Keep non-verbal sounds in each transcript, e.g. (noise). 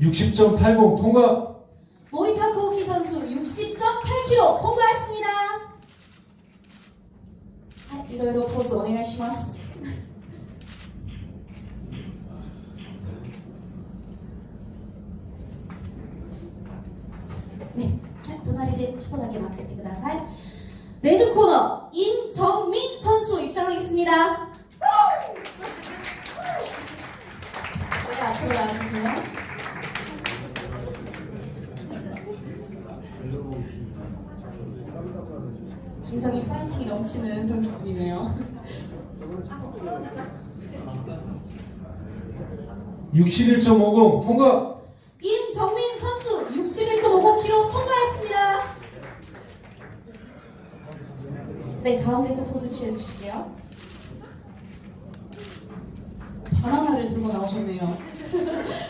60.80 통과. 모리타 코키 선수 60.8kg 통과했습니다. 아, 이로이로 포즈 오네가시마스. 네, 隣でちょっとだけ待っててください。レッドコーナー、イン・チョンミン 선수 입장하겠습니다. 네, 앞으로 나와주세요. 굉장히 파이팅이 넘치는 선수분이네요. 61.50 통과. 임정민 선수 61.50kg 통과했습니다. 네, 가운데서 포즈 취해주실게요. 바나나를 들고 나오셨네요. (laughs)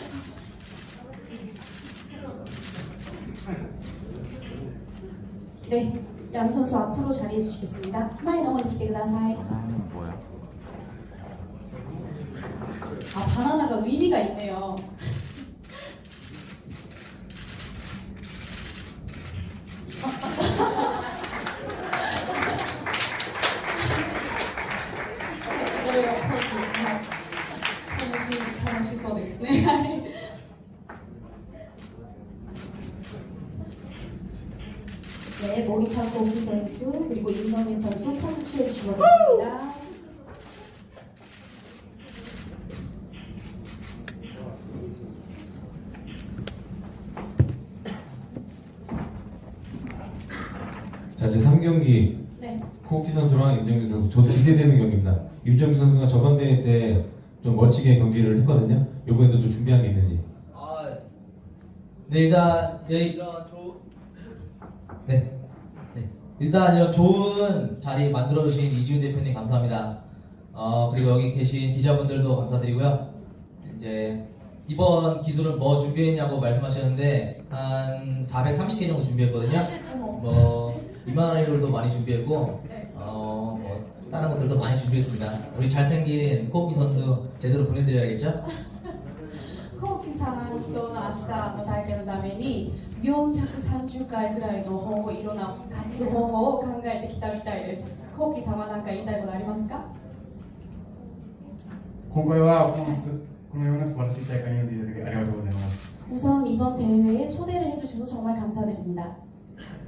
네, 양 선수 앞으로 자리해 주시겠습니다. 많이 넘어지게 그다사이. 바나나는 뭐야? 아, 바나나가 의미가 있네요. 네, 모니터 고기 선수 그리고 임성민 선수 포즈 취해 주시기 바랍니다. 자, 제 3경기 네. 코키 선수랑 임정민 선수 저도 기대되는 경기입니다. 임정민 선수가 저번 대회 때 좀 멋지게 경기를 했거든요. 이번에도 좀 준비한 게 있는지. 아, 네 일단 예, 이런 조, 네, 네. 일단 이런 좋은 자리 만들어 주신 이지훈 대표님 감사합니다. 어 그리고 여기 계신 기자분들도 감사드리고요. 이제 이번 기술은 뭐 준비했냐고 말씀하셨는데 한 430개 정도 준비했거든요. 뭐 이만원들도 많이 준비했고 네. 어뭐 다른 것들도 많이 준비했습니다. 우리 잘생긴 코키 선수 제대로 보내드려야겠죠? コウキさんとの明日の大会のために430回ぐらいの方法いろんな活動方法を考えてきたみたいですコウキさんは何か言いたいことありますか今回はこのすこのような素晴らしい大会に呼んでいただきありがとうございます 우선 이번 대회에 초대를 해주셔서 정말 감사드립니다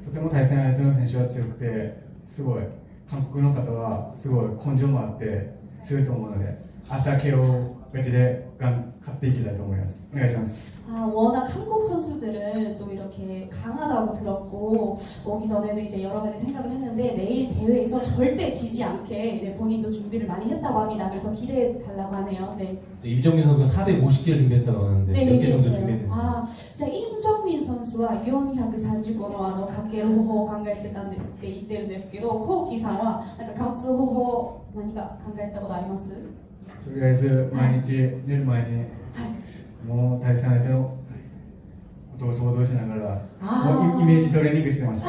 とても対戦相手の選手は強くてすごい韓国の方はすごい根性もあって強いと思うので明日 KO 勝ちで がん勝っていきたいと思いますお願いします 아, 워낙 한국 선수들은 또 이렇게 강하다고 들었고 오기 전에도 이제 여러 가지 생각을 했는데 내일 대회에서 절대 지지 않게 네, 본인도 준비를 많이 했다고 합니다. 그래서 기대해 달라고 하네요. 네. 또 임정민 선수가 450개를 준비했다고 하는데 네, 몇 개 정도 얘기했어요. 준비했는지. 아, 자, 임정민 선수와 435のあのかける方法を考えてたんでって言ってるんですけど、コウキさんはなんか活動方法何か考えたことあります？とりあえず毎日寝る前にはい。もう対戦相手のことを想像しながらあもうイイメージトレーニングしてました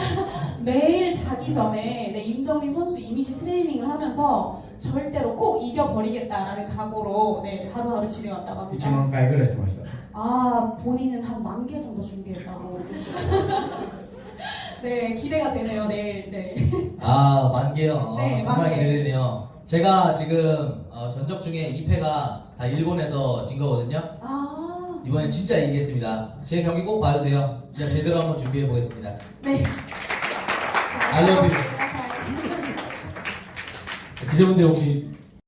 매일 자기 전에 네, 임정민 선수 이미지 트레이닝을 하면서 절대로 꼭 이겨버리겠다라는 각오로 네, 하루하루 지내왔다고 합니다. 1천 원가액을 냈습니다. 아, 본인은 한 만 개 정도 준비했다고. (laughs) 네, 기대가 되네요, 내일. 네. 아, 만개요. 아, 네, 정말 만개. 기대되네요. 제가 지금 어, 전적 중에 2패가 다 일본에서 진 거거든요. 아, 이번엔 진짜 이기겠습니다. 제 경기 꼭 봐주세요. 진짜 제대로 한번 준비해 보겠습니다. 네. I love you. 기자분들 혹시